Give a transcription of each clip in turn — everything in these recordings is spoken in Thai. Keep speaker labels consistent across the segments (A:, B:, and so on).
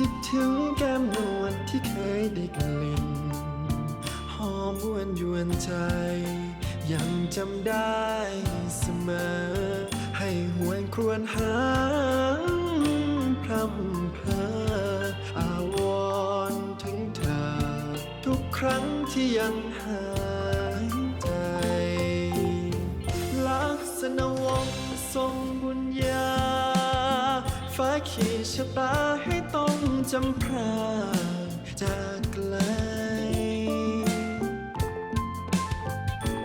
A: คิดถึงแก้มนวลที่เคยได้กลิ่นหอมวนยวนใจ ยังจำได้เสมอ ให้หวนครวญหาพรำเพออาวรณ์ถึงเธอ ทุกครั้งที่ยังหายใจลักษณะวงทรงบุญญาฟ้าขีดชะตาให้ต้อง จำพรากจากไกล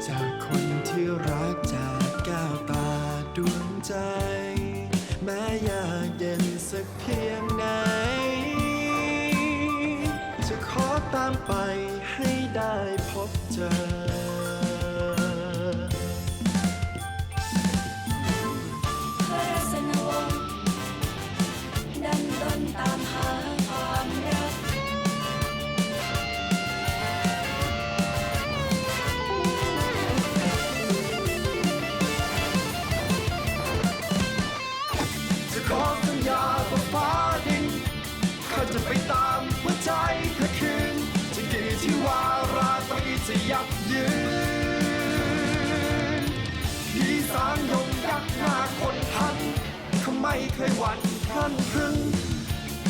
A: จากคนที่รักจากแก้วตาดวงใจ แม้ยากเย็นสักเพียงไหน จะขอตามไปให้ได้พบเจอ
B: ให้
A: หวันขั้นพรึง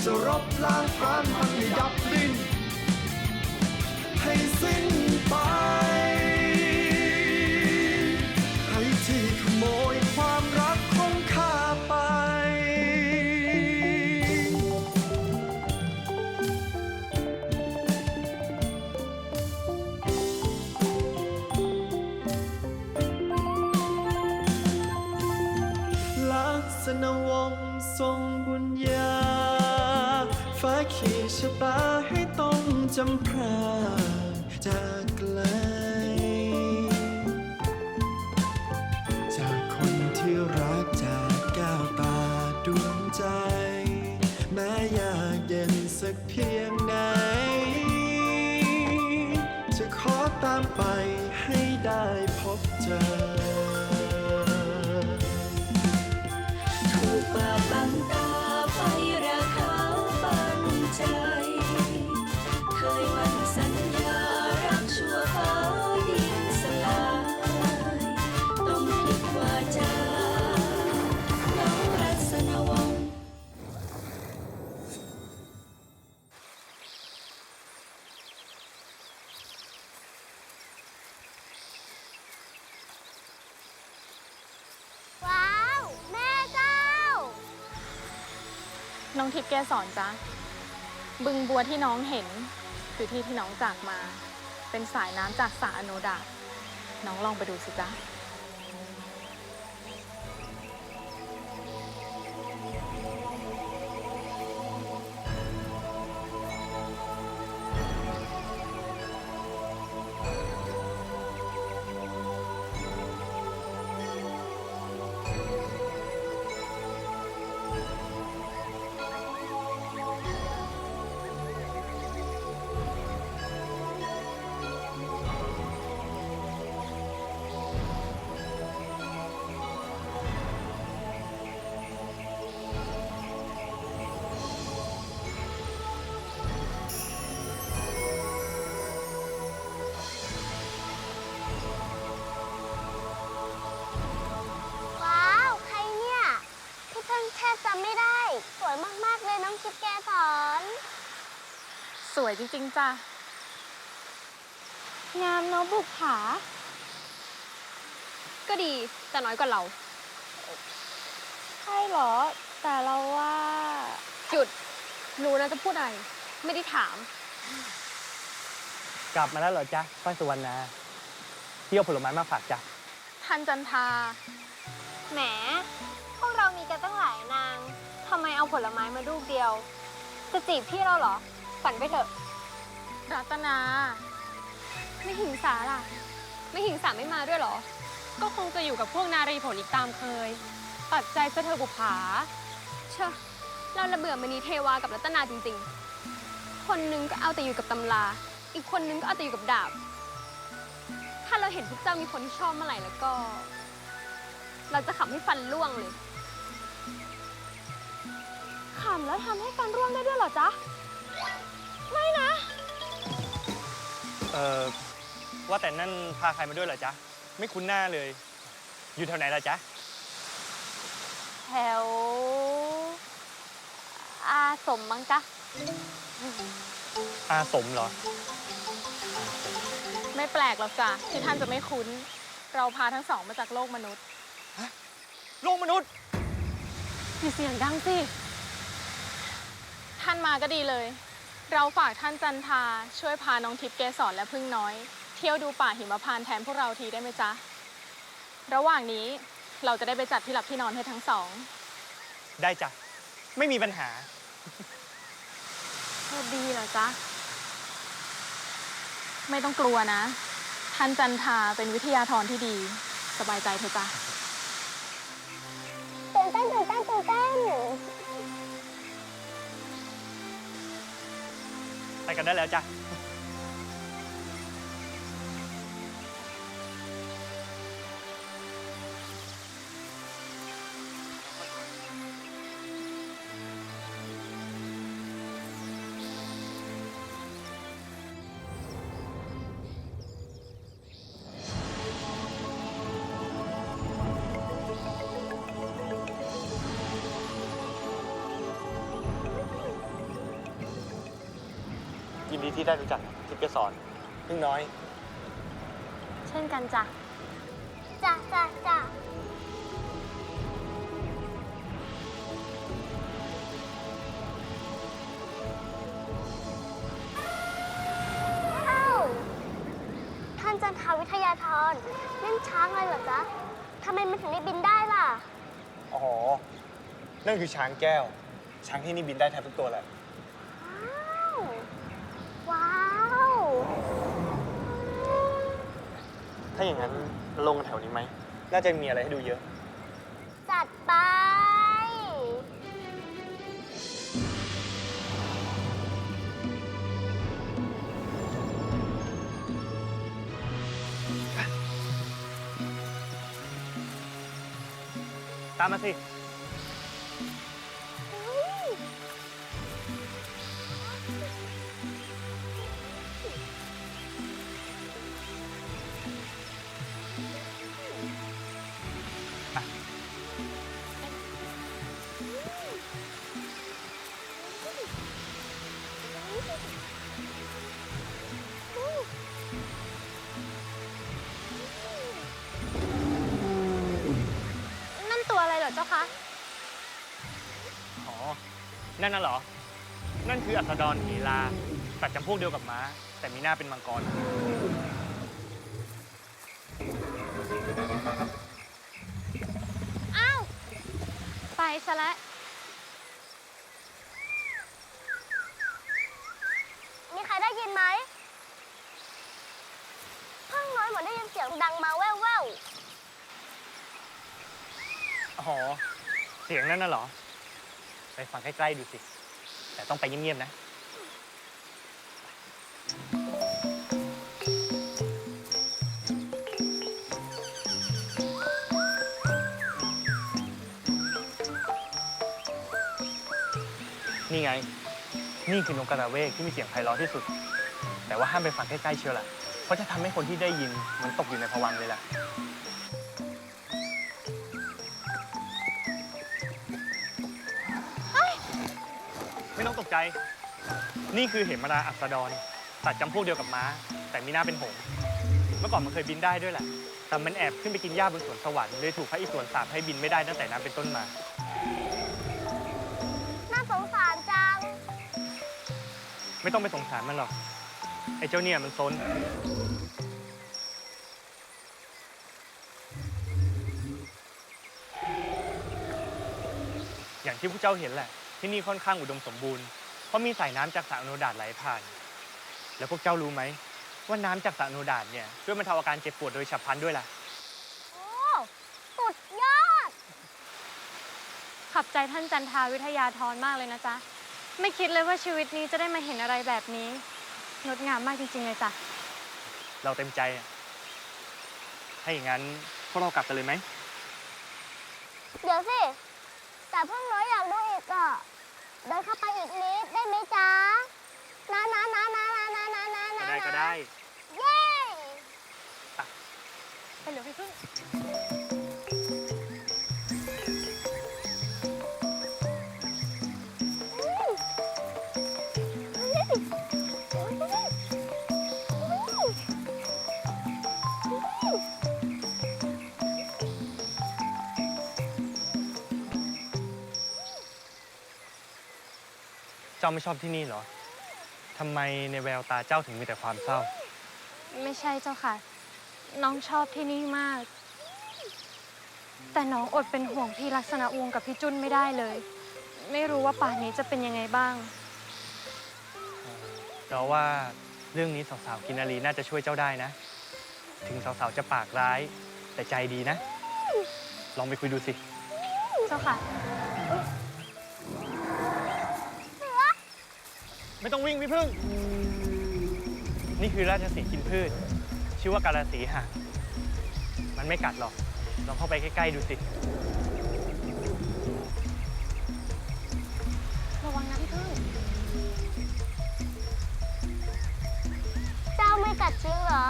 A: จะรบล้างพรานมันให้ยับดินให้สิ้นำพราจากไกล จากคนที่รักจากแก้วตาดวงใจ แม้ยากเย็นสักเพียงไหน จะขอตามไป
B: น้อง
C: ทิพย์แกสอนจ้ะบึงบัวที่น้องเห็น คือที่ที่น้องจากมา เป็นสายน้ำจากสาอโนดา น้องลองไปดูสิจ๊ะ
D: จ
C: ริงๆจ้ะ
D: งามเนาะบุกผา
E: ก็ดีแต่น้อยกว่าเรา
D: ใช่เหรอ แต่เราว่า
E: หยุดรู้นะจะพูดอะไร ไม่ได้ถาม
F: กลับมาแล้วเหรอจ๊ะป้าสุวรรณาพี่เอาผลไม้มาฝากจ้ะ
C: ทันจันทา
D: แหม พวกเรามีกันตั้งหลายนาง ทำไมเอาผลไม้มาลูกเดียว จะจีบพี่เราเหรอ ฝันไปเถอะ
C: รัตนา
E: ไม่หิงสาล่ะ ไม่หิงสาไม่มาด้วยเหรอ ก็คงจะอยู่กับพวกนารีผลอีกตามเคย ปัดใจซะเธอบุภาเชอะเราระเบื่อมณีเทวากับรัตนาจริงๆ คนหนึงก็เอาแต่อยู่กับตำรา อีกคนนึงก็เอาแต่อยู่กับดาบ ถ้าเราเห็นพวกเจ้ามีคนที่ชอบเมื่อไหร่แล้วก็ เราจะขำให้ฟันร่วงเลย
C: ขำแล้วทำให้ฟันร่วงได้ด้วยเหรอจ๊ะ
F: เออว่าแต่นั่นพาใครมาด้วยเหรอจ๊ะ ไม่คุ้นหน้าเลย อยู่แถวไหนล่ะจ๊ะ
C: แถว อาสมมั้งจ๊ะ
F: อาสมเหรอ
C: ไม่แปลกหรอกจ้ะที่ท่านจะไม่คุ้น เราพาทั้งสองมาจากโลกมนุษย์
F: โลกมนุษย์
E: อย่าเสียงดังสิ
C: ท่านมาก็ดีเลย เราฝากท่านจันทาช่วยพาน้องทิพย์เกสรและพึ่งน้อย เที่ยวดูป่าหิมพานต์แทนพวกเราทีได้ไหมจ๊ะ ระหว่างนี้เราจะได้ไปจัดที่หลับที่นอนให้ทั้งสอง
F: ได้จ้ะ ไม่มีปัญหา
C: ดีเหรอจ๊ะ ไม่ต้องกลัวนะ ท่านจันทาเป็นวิทยาธรที่ดี สบายใจเถอะจ้ะ
G: ตื่นเต้นตื่นเต้นตื่นเต้น
F: ไปกันได้แล้วจ้ะ ดีที่ได้รู้จักทิพย์เกสรพึ่งน้อย
C: เช่นกันจ้ะ
G: จ้ะจ้ะจ้ะอ้าวท่านจันทาวิทยาธรนั่นช้างอะไรเหรอจ๊ะทำไมมันถึงได้บินได้ล่ะ
F: อ๋อ นั่นคือช้างแก้ว ช้างที่นี่บินได้แทบทุกตัวแหละ
G: ว้าว
F: ถ้าอย่างนั้นลงกันแถวนี้ไหม น่าจะมีอะไรให้ดูเยอะ
G: จัดไป
F: ตามมาสิ
G: นั่น
F: น่ะเหรอ นั่นคืออัสดรหีลาสัตว์จำพวกเดียวกับม้า แต่มีหน้าเป็นมังกร
G: อ้าว ไปซะแล้วมีใครได้ยินไหมเพิ่งน้อยเหมือนได้ยินเสียงดังมาแว่ว
F: อ๋อ เสียงนั่นน่ะเหรอ ไปฟังใกล้ๆดูสิ แต่ต้องไปเงียบๆนะ นี่ไง นี่คือนกกระเวกที่มีเสียงไพเราะที่สุด แต่ว่าห้ามไปฟังใกล้ๆเชียวล่ะ เพราะจะทำให้คนที่ได้ยินเหมันตกอยู่ในภวังค์เลยล่ะ ไม่ต้องตกใจ นี่คือเหมราอัสดรสัตว์จำพวกเดียวกับม้า แต่มีหน้าเป็นหงส์เมื่อก่อนมันเคยบินได้ด้วยแหละ แต่มันแอบขึ้นไปกินหญ้าบนสวนสวรรค์เลยถูกพระอิศวรสาปให้บินไม่ได้ตั้งแต่นั้นเป็นต้นมา
G: ๆน่าสงสารจัง
F: ไม่ต้องไปสงสารมันหรอก ไอ้เจ้าเนี่ยมันซน อย่างที่พวกเจ้าเห็นแหละ ที่นี่ค่อนข้างอุดมสมบูรณ์ เพราะมีสายน้ำจากสระอโนดาตไหลผ่าน แล้วพวกเจ้ารู้ไหมว่าน้ำจากสระอโนดาตเนี่ยช่วยบรรเทาอาการเจ็บปวดโดยฉับพลันด้วยล่ะ
G: โอ้สุดยอด
E: ขับใจท่านจันทาวิทยาธรมากเลยนะจ๊ะ ไม่คิดเลยว่าชีวิตนี้จะได้มาเห็นอะไรแบบนี้ งดงามมากจริงๆเลยจ้ะ
F: เราเต็มใจอะถ้าอย่างนั้นพวกเรากลับกันเลยไหม
G: เดี๋ยวสิ แต่เพิ่งน้อยอยากดูอีกอะ เดินเข้าไปอีกนิดได้ไหมจ๊ะนะนะนะนะนะนะนะนะ
F: ก็
G: นะ
F: ได้ก็ได้
G: เย้
E: ไปเร็วพี่พึ่ง
F: เจ้าไม่ชอบที่นี่เหรอทำไมในแววตาเจ้าถึงมีแต่ความเศร้า
E: ไม่ใช่เจ้าค่ะ น้องชอบที่นี่มาก แต่น้องอดเป็นห่วงพี่ลักษณะวงศ์กับพี่จุนไม่ได้เลย ไม่รู้ว่าป่านนี้จะเป็นยังไงบ้าง
F: เราว่าเรื่องนี้สาวๆกินนารีน่าจะช่วยเจ้าได้นะ ถึงสาวๆจะปากร้าย แต่ใจดีนะ ลองไปคุยดูสิ
E: เจ้าค่ะ
F: ไม่ต้องวิ่งพี่พึ่ง นี่คือราชสีห์กินพืช ชื่อว่ากาลาสีหะมันไม่กัดหรอก ลองเข้าไปใกล้ๆดูสิ
E: ระวังนะพี่พึ่ง
G: เจ้าไม่กัดจริงเหรอ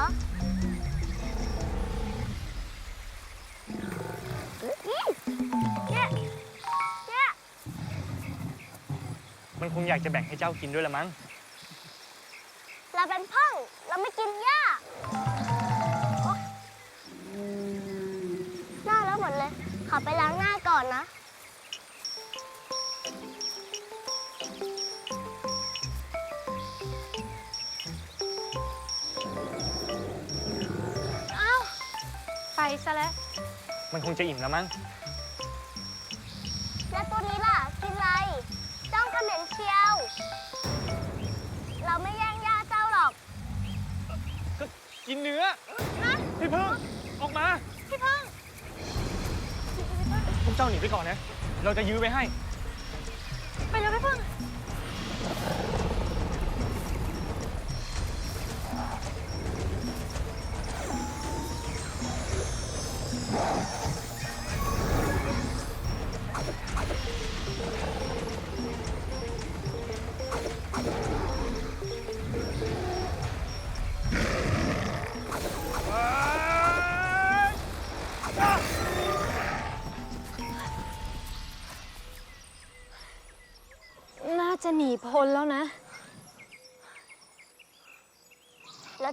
F: มันคงอยากจะแบ่งให้เจ้ากินด้วยละมั้ง
G: เราเป็นพ่องเราไม่กินหญ้าโอ๊ะหน้าแล้วหมดเลย ขอไปล้างหน้าก่อนนะ
E: ไปซะแล้ว
F: มันคงจะอิ่มแล้
G: วมั้ง ก็
F: กินเนื้อพี่พึ่งออกมา พี่พึ่งพวกเจ้าหนีไปก่อนนะ เราจะยื้อไว้ให้
E: ไปเร็วพี่พึ่ง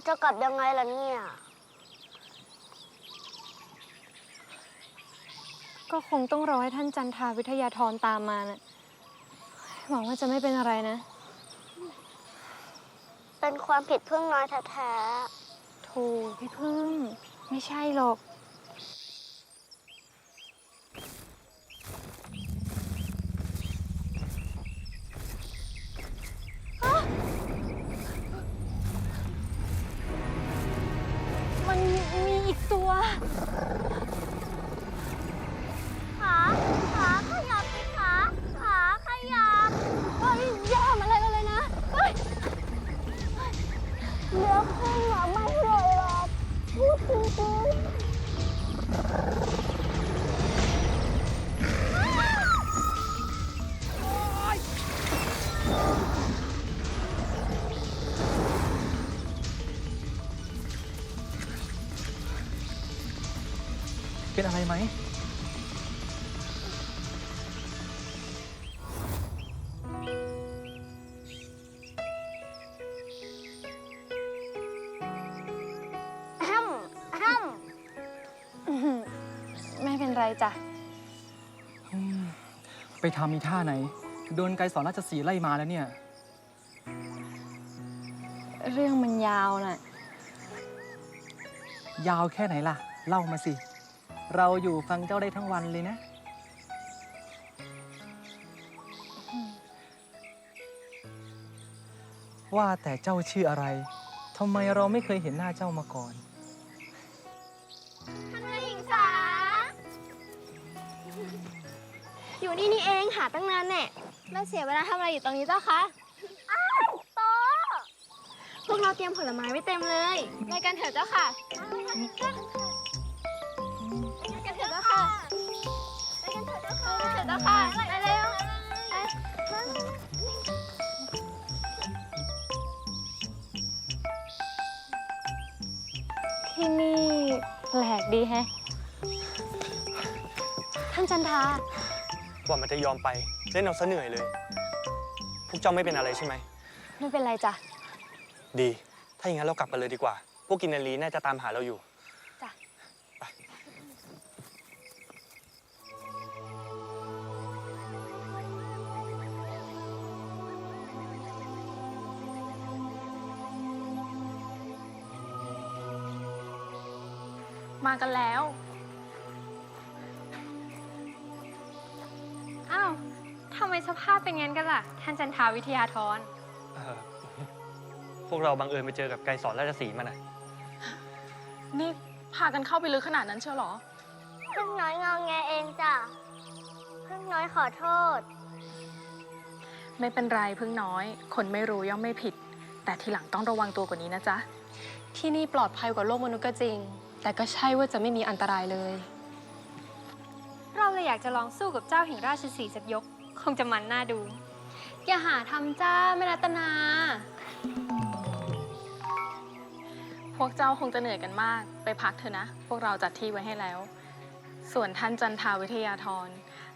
E: จะ
G: กลับยังไงล่ะเนี่ย
E: ก็คงต้องรอให้ท่านจันทราวิทยาธรตามมานะหวังว่าจะไม่เป็นอะไรนะ
G: เป็นความผิดเพิ่งน้อยแท้
E: โธ่พี่พึ่ง ไม่ใช่หรอก ตัว
G: ขาขาขยับสิขาขาขยับ
E: เฮ้ยอย่าทำอะไรเราเลยนะเฮ้ย
G: เหลือพึ่งอะไม่เลยหรอกพูดจริงๆ
H: เป็นอะไรไหม
G: แฮมแฮม
E: อื้อหือไม่เป็นไรจ้ะ
H: ไปทำมีท่าไหน โดนไกรสอนราชสีห์ไล่มาแล้วเนี่ย
E: เรื่องมันยาวน่ะ
H: ยาวแค่ไหนล่ะ เล่ามาสิ เราอยู่ฟังเจ้าได้ทั้งวันเลยนะ ว่าแต่เจ้าชื่ออะไรทำไมเราไม่เคยเห็นหน้าเจ้ามาก่อน
G: ท่านนายหิงสา อยู่นี่นี่เองหาตั้งนานแน่แล้วเสียเวลาทำอะไรอยู่ตรงนี้เจ้าคะ อ้าวโตพวกเราเตรียมผลไม้ไว้เต็มเลยไปกันเถอะเจ้าค่ะ เจ้าค่ะไปเร็วไป
E: ที่นี่แปลกดีแฮะ ท่านจันทา
F: กว่ามันจะยอมไป เล่นเอาซะเหนื่อยเลย พวกเจ้าไม่เป็นอะไรใช่ไหม
E: ไม่เป็นไรจ้ะ
F: ดี ถ้าอย่างนั้นเรากลับกันเลยดีกว่า พวกกินนารีน่าจะตามหาเราอยู่
C: มากันแล้ว
D: อ้าว ทำไมสภาพเป็นงั้นกันล่ะ ท่านจันทาวิทยาธร
F: เอ่อพวกเราบังเอิญไปเจอกับไกรสอนราชสีห์มานะ
C: นี่พากันเข้าไปลึกขนาดนั้นเชียวเหรอ
G: พึ่งน้อยงอแงเองจ้ะพึ่งน้อยขอโทษ
C: ไม่เป็นไรพึ่งน้อย คนไม่รู้ย่อมไม่ผิด แต่ทีหลังต้องระวังตัวกว่านี้นะจ๊ะ
E: ที่นี่ปลอดภัยกว่าโลกมนุษย์ก็จริง แต่ก็ใช่ว่าจะไม่มีอันตรายเลย
D: เราเลยอยากจะลองสู้กับเจ้าแห่งราชสีห์สักยก คงจะมันน่าดู
E: อย่าหาทำจ้าแม่รัตนา
C: พวกเจ้าคงจะเหนื่อยกันมาก ไปพักเถอะนะ พวกเราจัดที่ไว้ให้แล้ว ส่วนท่านจันทาวิทยาธร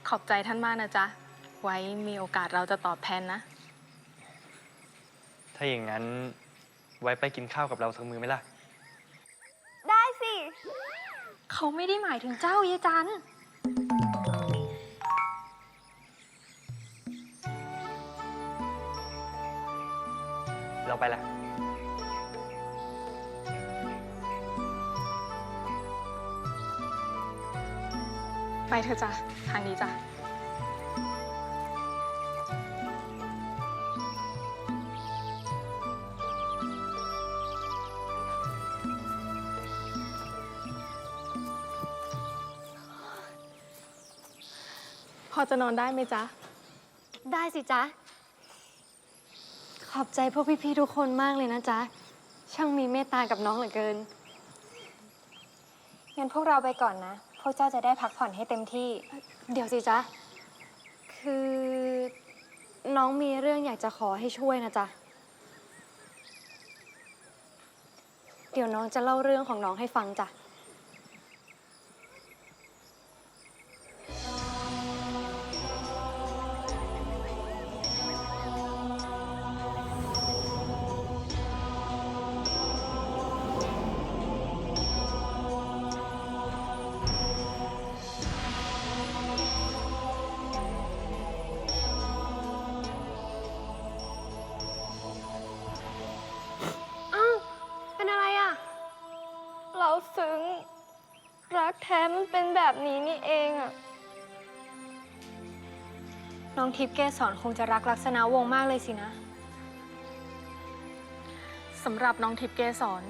C: ขอบใจท่านมากนะจ๊ะ ไว้มีโอกาสเราจะตอบแทนนะ
F: ถ้าอย่างนั้นไว้ไปกินข้าวกับเราสักมือไหมล่ะ
G: ได้ สิ
D: เขาไม่ได้หมายถึงเจ้าเยจัน
F: เราไปละ
C: ไปเถอะจ้ะทางนี้จ้ะ อจะนอนได้ไหมจ๊ะ
E: ได้สิจ๊ะ ขอบใจพวกพี่ๆทุกคนมากเลยนะจ๊ะ ช่างมีเมตตากับน้องเหลือเกิน
D: งั้นพวกเราไปก่อนนะ พวกเจ้าจะได้พักผ่อนให้เต็มที่
E: เดี๋ยวสิจ๊ะ คือน้องมีเรื่องอยากจะขอให้ช่วยนะจ๊ะ เดี๋ยวน้องจะเล่าเรื่องของน้องให้ฟังจ้ะ
G: ทิ
D: พย์เกสรคงจะรักลักษณะวงศ์มากเลยสินะ
C: สำหรับน้องทิพย์เกสร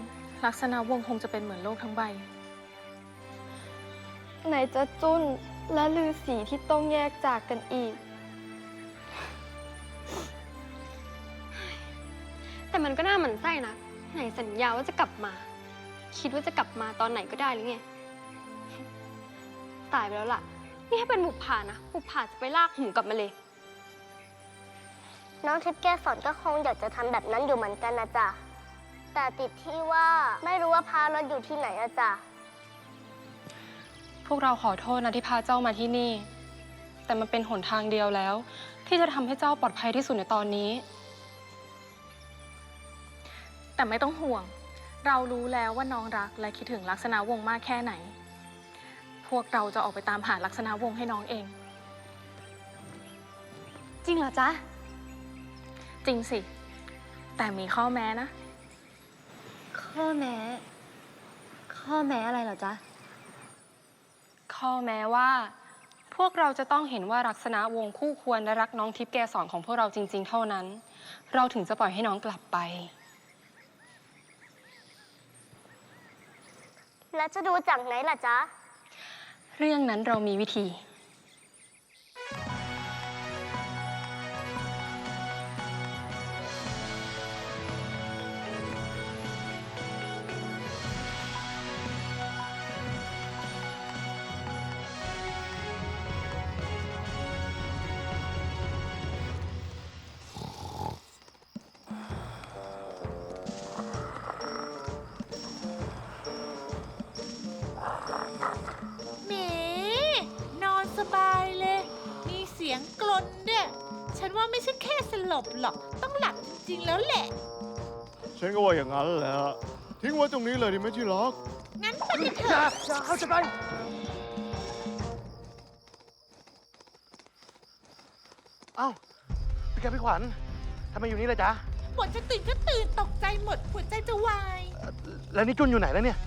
C: ลักษณะวงศ์คงจะเป็นเหมือนโลกทั้งใบ
G: ไหนจะจุ้นและลือสีที่ต้องแยกจากกันอีก
E: แต่มันก็น่าหมั่นไส้นะ ไหนสัญญาว่าจะกลับมา คิดว่าจะกลับมาตอนไหนก็ได้หรือไง ตายไปแล้วล่ะ นี่ให้เป็นบุปผานะบุปผาจะไปลากหูกลับมาเลย
G: น้องทิพย์แก้สอนก็คงอยากจะทำแบบนั้นอยู่เหมือนกันนะจ๊ะ แต่ติดที่ว่าไม่รู้ว่าพารถอยู่ที่ไหนอะจ๊ะ
E: พวกเราขอโทษนะที่พาเจ้ามาที่นี่ แต่มันเป็นหนทางเดียวแล้ว ที่จะทำให้เจ้าปลอดภัยที่สุดในตอนนี้
C: แต่ไม่ต้องห่วง เรารู้แล้วว่าน้องรักและคิดถึงลักษณะวงศ์มากแค่ไหน พวกเราจะออกไปตามหาลักษณะวงศ์ให้น้องเอง
E: จริงเหรอจ๊ะ
C: จริงสิ แต่มีข้อแม้นะ
E: ข้อแม้ ข้อแม้อะไรเหรอจ๊ะ ข้อแม้ว่า พวกเราจะต้องเห็นว่าลักษณะวงศ์คู่ควรและรักน้องทิพย์แกสอนของพวกเราจริง ๆ เท่านั้น เราถึงจะปล่อยให้น้องกลับไป
G: แล้วจะดูจากไหนล่ะจ๊ะ
E: เรื่องนั้นเรามีวิธี
I: ลบหรอก ต้องหลับจริงๆแล้วแหละ
J: ฉันก็ว่าอย่างนั้นแหละทิ้งไว้ตรงนี้เลยดีไหมที่รัก
I: งั้นไปกันเถ
K: อย่า
I: อะ
K: อย่าเข้าจะไป
L: เอ้าพี่แกพี่ขวัญทำไมอยู่นี่เลยจ๊ะ
I: ปวดจะตื่นก็ตื่นตกใจหมดหัวใจจะวาย
L: แล้วนี่จุนอยู่ไหนแล้วเนี่ย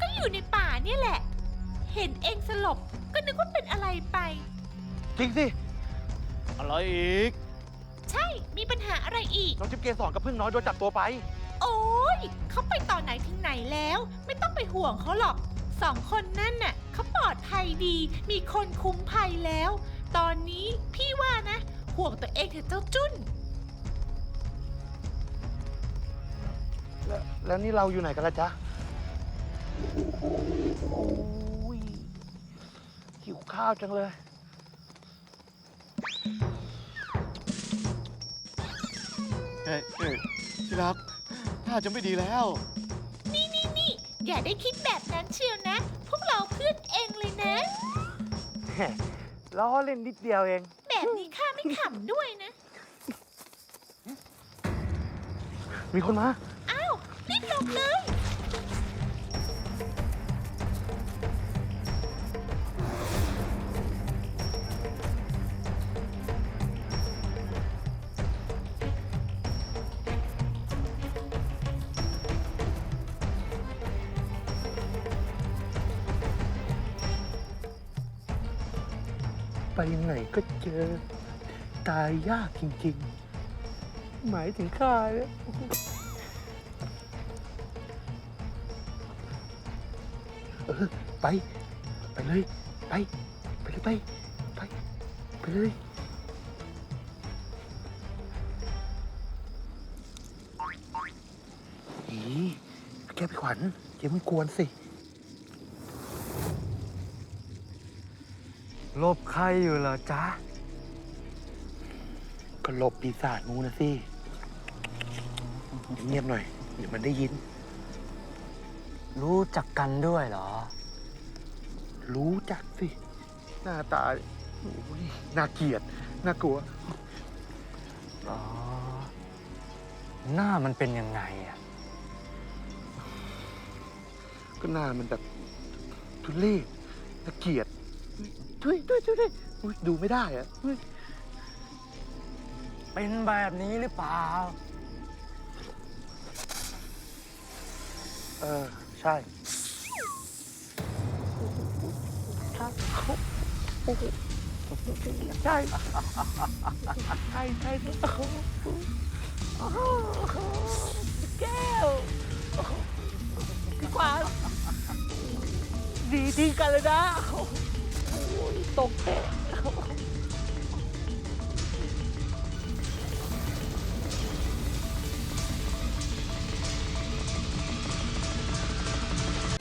I: ก็อยู่ในป่าเนี่ยแหละ เห็นเองสลบก็นึกว่าเป็นอะไรไป
L: จริงสิ อะไรอีก
I: ใช่ มีปัญหาอะไรอีก
L: น้องจิ๊บเกสรกับพึ่งน้อยโดนจับตัวไป
I: โอ้ย เขาไปต่อนไหนถึงไหนแล้ว ไม่ต้องไปห่วงเขาหรอก สองคนนั่นน่ะเขาปลอดภัยดี มีคนคุ้มภัยแล้ว ตอนนี้พี่ว่านะ ห่วงตัวเองเถอะเจ้าจุ้น
L: แล้วแล้วนี่เราอยู่ไหนกันล่ะจ๊ะ โอ้ยหิวข้าวจังเลย
J: เฮ้ยเฮ้ยที่รักถ้าจะไม่ดีแล้ว
I: นี่นี่นี่อย่าได้คิดแบบนั้นเชียวนะ พวกเราเพื่อนเองเลยนะ
L: ล้อเล่นนิดเดียวเอง
I: แบบนี้ข้าไม่ขำด้วยนะ
L: มีคนมา
I: อ้าวรีบหลบเลย
L: เจอ ตายยากจริงๆ หมายถึงข้าเนี่ยเออไป ไปเลย ไป ไปเลยไป ไป ไปเลย อีแกพี่ขวัญอย่าเพิ่กวนสิ
K: ลบใครอยู่เหรอจ๊ะ
L: ก็หลบปีศาจงูนะสิเงียบหน่อยเดี๋ยวมันได้ยิน
K: รู้จักกันด้วยเหรอ
L: รู้จักสิ หน้าตาโอ้ยน่าเกลียด น่ากลัว
K: อ๋อ หน้ามันเป็นยังไงอะ
L: ก็หน้ามันแบบทุเล่น่าเกลียดด้วยด้วยด้วยด้วยอุ๊ยดูไม่ได้อะเฮ้ย
K: เป็นแบบนี้หรือเปล่า
L: เออใช่ใช่ใช่ใช่ใช่แก้วพี่ขวานดีทิ้งกันเลยนะโอ้ยตกแค่